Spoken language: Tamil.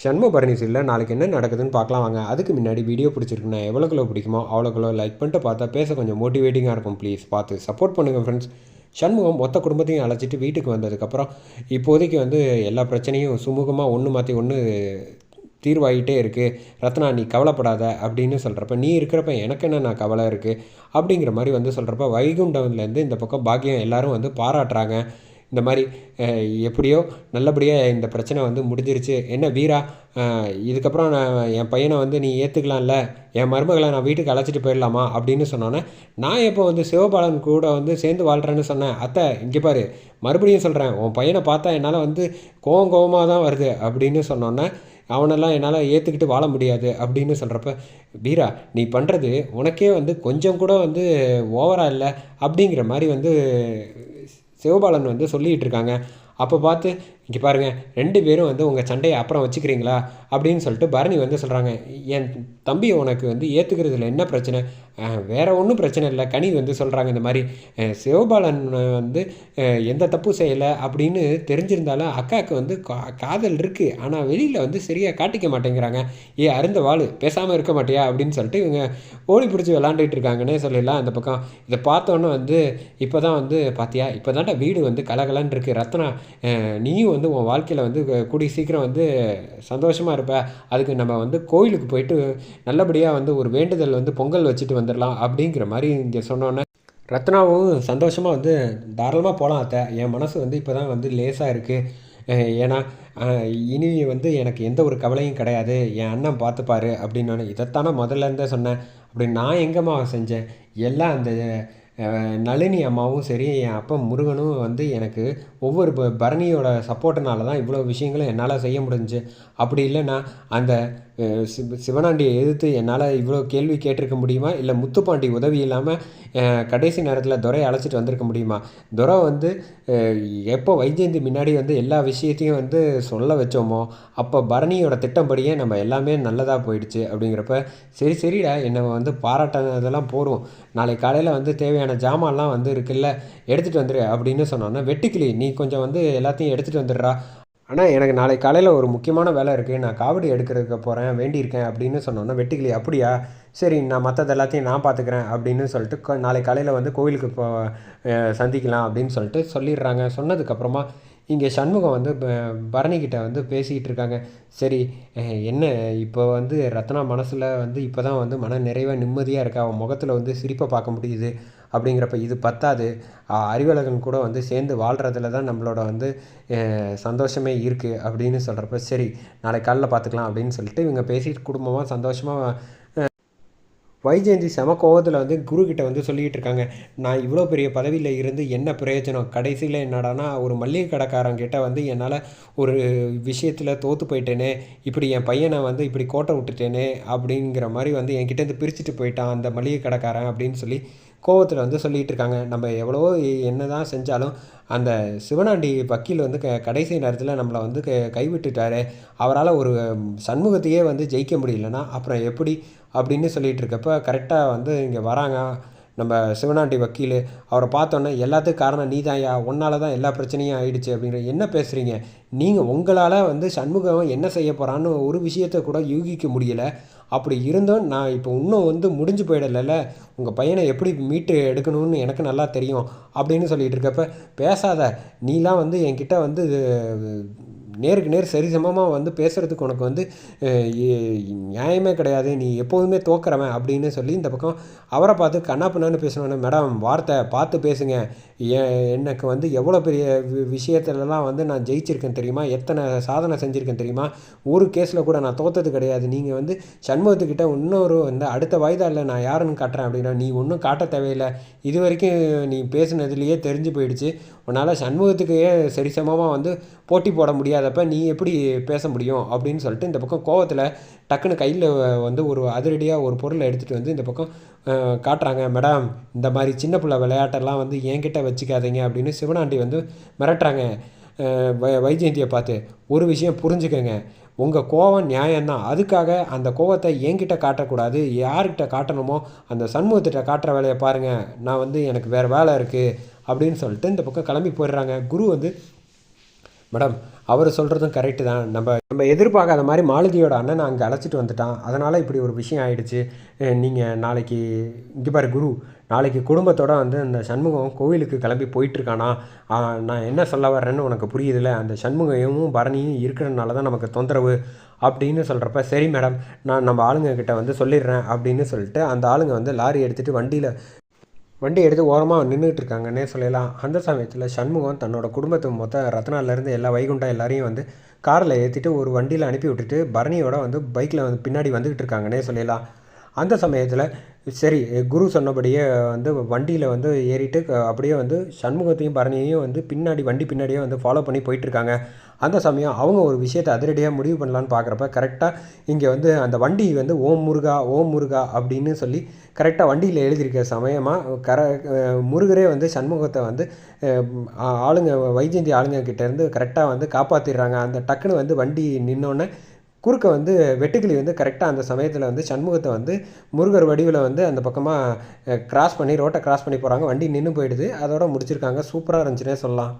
ஷண்மு பரணி நாளைக்கு என்ன நடக்குதுன்னு பார்க்கலாம் வாங்க. அதுக்கு முன்னாடி வீடியோ பிடிச்சிருக்குன்னா எவ்வளோக்குள்ள பிடிக்குமோ அவ்வளோக்குள்ள லைக் பண்ணிட்டு பார்த்தா பேச கொஞ்சம் மோட்டிவேட்டிங்காக இருக்கும் ப்ளீஸ் பார்த்து சப்போர்ட் பண்ணுங்கள் ஃப்ரெண்ட்ஸ் சண்முகம் மொத்த குடும்பத்தையும் அழைச்சிட்டு வீட்டுக்கு வந்ததுக்கப்புறம் இப்போதைக்கு வந்து எல்லா பிரச்சனையும் சுமூகமாக ஒன்று மாற்றி ஒன்று தீர்வாகிட்டே இருக்குது ரத்னா நீ கவலைப்படாத அப்படின்னு சொல்கிறப்ப நீ இருக்கிறப்ப எனக்கு என்ன நான் கவலை இருக்குது அப்படிங்கிற மாதிரி வந்து சொல்கிறப்ப வைகுண்டம்லேருந்து இந்த பக்கம் பாக்கியம் எல்லோரும் வந்து பாராட்டுறாங்க. இந்த மாதிரி எப்படியோ நல்லபடியாக இந்த பிரச்சனை வந்து முடிஞ்சிருச்சு. என்ன வீரா இதுக்கப்புறம் நான் என் பையனை வந்து நீ ஏற்றுக்கலாம்ல என் மருமகளை நான் வீட்டுக்கு அழைச்சிட்டு போயிடலாமா அப்படின்னு சொன்னோன்னே நான் இப்போ வந்து சிவபாலன் கூட வந்து சேர்ந்து வாழ்கிறேன்னு சொன்னேன். அத்தை இங்கே பாரு மறுபடியும் சொல்கிறேன் உன் பையனை பார்த்தா என்னால் வந்து கோவம் கோவமாக தான் வருது அப்படின்னு சொன்னோன்னே அவனெல்லாம் என்னால் ஏற்றுக்கிட்டு வாழ முடியாது அப்படின்னு சொல்கிறப்ப வீரா நீ பண்ணுறது உனக்கே வந்து கொஞ்சம் கூட வந்து ஓவராக இல்லை அப்படிங்கிற மாதிரி வந்து சிவபாலன் வந்து சொல்லிகிட்டு இருக்காங்க. அப்போ பார்த்து இங்கே பாருங்கள் ரெண்டு பேரும் வந்து உங்கள் சண்டையை அப்புறம் வச்சுக்கிறீங்களா? அப்படின்னு சொல்லிட்டு பரணி வந்து சொல்கிறாங்க என் தம்பி உனக்கு வந்து ஏற்றுக்கிறதுல என்ன பிரச்சனை? வேறு ஒன்றும் பிரச்சனை இல்லை கனி வந்து சொல்கிறாங்க இந்த மாதிரி. சிவபாலன் வந்து எந்த தப்பும் செய்யலை அப்படின்னு தெரிஞ்சிருந்தாலும் அக்காவுக்கு வந்து கா- காதல் இருக்குது ஆனால் வெளியில் வந்து சரியாக காட்டிக்க மாட்டேங்கிறாங்க. ஏ அருந்த வாழ் பேசாமல் இருக்க மாட்டியா? அப்படின்னு சொல்லிட்டு இவங்க ஓடி பிடிச்சி விளாண்டுட்டு இருக்காங்கன்னே சொல்லிடலாம் அந்த பக்கம். இதை பார்த்தோன்னே வந்து இப்போ தான் வந்து பார்த்தியா இப்போ தான்டா வீடு வந்து கலகலன்னு இருக்குது ரத்னா நீயும் வந்து வந்து உன் வாழ்க்கையில் வந்து கூடிய சீக்கிரம் வந்து சந்தோஷமாக இருப்ப. அதுக்கு நம்ம வந்து கோயிலுக்கு போயிட்டு நல்லபடியாக வந்து ஒரு வேண்டுதல் வந்து பொங்கல் வச்சுட்டு வந்துடலாம் அப்படிங்கிற மாதிரி இங்கே சொன்னோன்னே ரத்னாவும் சந்தோஷமாக வந்து தாராளமாக போகலாம் அத்தை. என் மனசு வந்து இப்போ தான் வந்து லேசாக இருக்குது ஏன்னா இனி வந்து எனக்கு எந்த ஒரு கவலையும் கிடையாது. என் அண்ணன் பார்த்துப்பாரு அப்படின்னு நான் இதைத்தானே முதல்ல இருந்தே சொன்னேன். அப்படி நான் எங்கம்மா செஞ்சேன்? எல்லாம் அந்த நளினி அம்மாவும் சரி என் அப்பா முருகனும் வந்து எனக்கு ஒவ்வொரு பரணியோட சப்போர்ட்டுனால தான் இவ்வளோ விஷயங்களும் என்னால் செய்ய முடிஞ்சுச்சு அப்படி இல்லைன்னா அந்த சிவ சிவனாண்டியை எதிர்த்து என்னால் இவ்வளோ கேள்வி கேட்டிருக்க முடியுமா? இல்லை முத்துப்பாண்டி உதவி இல்லாமல் கடைசி நேரத்தில் துரையை அழைச்சிட்டு வந்திருக்க முடியுமா? துரை வந்து எப்போ வைஜெயந்தி முன்னாடி வந்து எல்லா விஷயத்தையும் வந்து சொல்ல வச்சோமோ அப்போ பரணியோட திட்டம்படியே நம்ம எல்லாமே நல்லதாக போயிடுச்சு அப்படிங்கிறப்ப சரி சரிடா என்னை வந்து பாராட்டினதெல்லாம் போகிறோம் நாளை காலையில் வந்து தேவையான ஜாமான்லாம் வந்து இருக்குல்ல எடுத்துகிட்டு வந்துடு அப்படின்னு சொன்னோன்னா வெட்டுக்கிளி நீ கொஞ்சம் வந்து எல்லாத்தையும் எடுத்துகிட்டு வந்துடுறா ஆனால் எனக்கு நாளை காலையில் ஒரு முக்கியமான வேலை இருக்குது நான் காவடி எடுக்கிறதுக்கு போகிறேன் வேண்டியிருக்கேன் அப்படின்னு சொன்னோன்னா வெட்டுக்கிளி அப்படியா? சரி நான் மற்றது எல்லாத்தையும் நான் பார்த்துக்கிறேன் அப்படின்னு சொல்லிட்டு நாளை காலையில் வந்து கோவிலுக்கு போ சந்திக்கலாம் அப்படின்னு சொல்லிட்டு சொல்லிடுறாங்க. சொன்னதுக்கப்புறமா இங்கே சண்முகம் வந்து பரணிக்கிட்ட வந்து பேசிக்கிட்டு இருக்காங்க. சரி என்ன இப்போ வந்து ரத்னா மனசில் வந்து இப்போ தான் வந்து மன நிறைவாக நிம்மதியாக இருக்கா? அவன் முகத்தில் வந்து சிரிப்பை பார்க்க முடியுது. அப்படிங்கிறப்ப இது பத்தாது. அறிவழகன் கூட வந்து சேர்ந்து வாழ்கிறதுல தான் நம்மளோட வந்து சந்தோஷமே இருக்குது அப்படின்னு சொல்கிறப்ப சரி நாளைக்கு காலைல பார்த்துக்கலாம் அப்படின்னு சொல்லிட்டு இவங்க பேசிட்டு குடும்பமாக சந்தோஷமாக வைஜெயந்தி செம கோவத்தில் வந்து குரு வந்து சொல்லிக்கிட்டு இருக்காங்க. நான் இவ்வளோ பெரிய பதவியில் இருந்து என்ன பிரயோஜனம்? கடைசியில் என்னடானா ஒரு மல்லிகை கடைக்காரங்கிட்ட வந்து என்னால் ஒரு விஷயத்தில் தோற்று போயிட்டேனே இப்படி என் பையனை வந்து இப்படி கோட்டை விட்டுட்டேனே அப்படிங்கிற மாதிரி வந்து என்கிட்டேருந்து பிரிச்சுட்டு போயிட்டான் அந்த மளிகை கடைக்காரன் அப்படின்னு சொல்லி கோவத்தில் வந்து சொல்லிகிட்டு இருக்காங்க நம்ம எவ்வளவோ என்ன தான் செஞ்சாலும் அந்த சிவனாண்டி வக்கீல் வந்து க கடைசி நேரத்தில் நம்மளை வந்து க கைவிட்டுட்டாரு. அவரால் ஒரு சண்முகத்தையே வந்து ஜெயிக்க முடியலன்னா அப்புறம் எப்படி அப்படின்னு சொல்லிகிட்டு இருக்கப்ப கரெக்டாக வந்து இங்கே வராங்க. நம்ம சிவனாண்டி வக்கீல் அவரை பார்த்தோன்னே எல்லாத்துக்கும் காரணம் நீதான்யா உன்னால தான் எல்லா பிரச்சனையும் ஆயிடுச்சு அப்படிங்கிற என்ன பேசுகிறீங்க நீங்கள் உங்களால் வந்து சண்முகம் என்ன செய்ய போகிறான்னு ஒரு விஷயத்தை கூட யூகிக்க முடியல. அப்படி இருந்தும் நான் இப்போ இன்னும் வந்து முடிஞ்சு போயிடலைல்ல. உங்கள் பையனை எப்படி மீட்டு எடுக்கணும்னு எனக்கு நல்லா தெரியும் அப்படின்னு சொல்லிகிட்டு இருக்கப்ப பேசாத நீலாம் வந்து என்கிட்ட வந்து நேருக்கு நேர் சரிசமமாக வந்து பேசுகிறதுக்கு உனக்கு வந்து நியாயமே கிடையாது. நீ எப்போதுமே தோக்குறவன் அப்படின்னு சொல்லி இந்த பக்கம் அவரை பார்த்து கண்ணாப்புண்ணான்னு பேசணுன்னு மேடம் வார்த்தை பார்த்து பேசுங்க. எனக்கு வந்து எவ்வளோ பெரிய வி- விஷயத்துலலாம் வந்து நான் ஜெயிச்சிருக்கேன் தெரியுமா? எத்தனை சாதனை செஞ்சுருக்கேன் தெரியுமா? ஒரு கேஸில் கூட நான் தோத்தது கிடையாது. நீங்கள் வந்து சண்முகத்துக்கிட்ட இன்னொரு இந்த அடுத்த வயதாளில் நான் யாருன்னு காட்டுறேன் அப்படின்னா நீ ஒன்றும் காட்ட தேவையில்லை. இது வரைக்கும் நீ பேசுனதுலேயே தெரிஞ்சு போயிடுச்சு. உன்னால் சண்முகத்துக்கே சரிசமமாக வந்து போட்டி போட முடியாதப்ப நீ எப்படி பேச முடியும் அப்படின்னு சொல்லிட்டு இந்த பக்கம் கோவத்தில் டக்குன்னு கையில் வந்து ஒரு அதிரடியாக ஒரு பொருளை எடுத்துகிட்டு வந்து இந்த பக்கம் காட்டுறாங்க. மேடம் இந்த மாதிரி சின்ன பிள்ளை விளையாட்டெல்லாம் வந்து என்கிட்ட வச்சுக்காதீங்க அப்படின்னு சிவனாண்டி வந்து மிரட்டுறாங்க. வை வைஜெயந்தியை பார்த்து ஒரு விஷயம் புரிஞ்சுக்கங்க. உங்கள் கோவம் நியாயம்தான். அதுக்காக அந்த கோவத்தை என்கிட்ட காட்டக்கூடாது. யார்கிட்ட காட்டணுமோ அந்த சண்முகத்திட்ட காட்டுற வேலையை பாருங்கள் நான் வந்து எனக்கு வேறு வேலை இருக்குது அப்படின்னு சொல்லிட்டு இந்த பக்கம் கிளம்பி போயிடுறாங்க. குரு வந்து மேடம் அவர் சொல்கிறதும் கரெக்டு தான். நம்ம நம்ம எதிர்பார்க்காத மாதிரி மாலதியோட அண்ணனை அங்கே அழைச்சிட்டு வந்துட்டான். அதனால் இப்படி ஒரு விஷயம் ஆயிடுச்சு. நீங்கள் நாளைக்கு இங்கே பாரு குரு நாளைக்கு குடும்பத்தோடு வந்து அந்த சண்முகம் கோவிலுக்கு கிளம்பி போயிட்டுருக்கானா? நான் என்ன சொல்ல வர்றேன்னு உனக்கு புரியுதுல்ல அந்த சண்முகையும் பரணியும் இருக்கிறதுனால தான் நமக்கு தொந்தரவு அப்படின்னு சொல்கிறப்ப சரி மேடம் நான் நம்ம ஆளுங்க கிட்ட வந்து சொல்லிடுறேன் அப்படின்னு சொல்லிட்டு அந்த ஆளுங்க வந்து லாரி எடுத்துகிட்டு வண்டியில் வண்டி எடுத்து ஓரமாக நின்றுட்டு இருக்காங்கன்னே சொல்லலாம். அந்த சமயத்தில் சண்முகம் தன்னோட குடும்பத்து மொத்த ரத்னாலேருந்து எல்லா வைகுண்டம் எல்லாரையும் வந்து காரில் ஏற்றிட்டு ஒரு வண்டியில் அனுப்பி விட்டுட்டு பரணியோட வந்து பைக்கில் வந்து பின்னாடி வந்துக்கிட்டு இருக்காங்கன்னே சொல்லலாம். அந்த சமயத்தில் சரி குரு சொன்னபடியே வந்து வண்டியில் வந்து ஏறிட்டு அப்படியே வந்து சண்முகத்தையும் பரணியையும் வந்து பின்னாடி வண்டி பின்னாடியே வந்து ஃபாலோ பண்ணி போயிட்டுருக்காங்க. அந்த சமயம் அவங்க ஒரு விஷயத்தை அதிரடியாக முடிவு பண்ணலான்னு பார்க்குறப்ப கரெக்டாக இங்கே வந்து அந்த வண்டி வந்து ஓம் முருகா ஓம் முருகா அப்படின்னு சொல்லி கரெக்டாக வண்டியில் எழுதியிருக்க சமயமாக கர முருகரே வந்து சண்முகத்தை வந்து ஆளுங்க வைஜெந்தி ஆளுங்க கிட்டேருந்து கரெக்டாக வந்து காப்பாற்றிடுறாங்க அந்த டக்குன்னு வந்து வண்டி நின்னோடனே குறுக்க வந்து வெட்டுக்கிளி வந்து கரெக்டாக அந்த சமயத்தில் வந்து சண்முகத்தை வந்து முருகர் வடிவில் வந்து அந்த பக்கமாக கிராஸ் பண்ணி ரோட்டை கிராஸ் பண்ணி போகிறாங்க வண்டி நின்று போயிடுது. அதோட முடிச்சிருக்காங்க. சூப்பராக இருந்துச்சுன்னே சொல்லலாம்.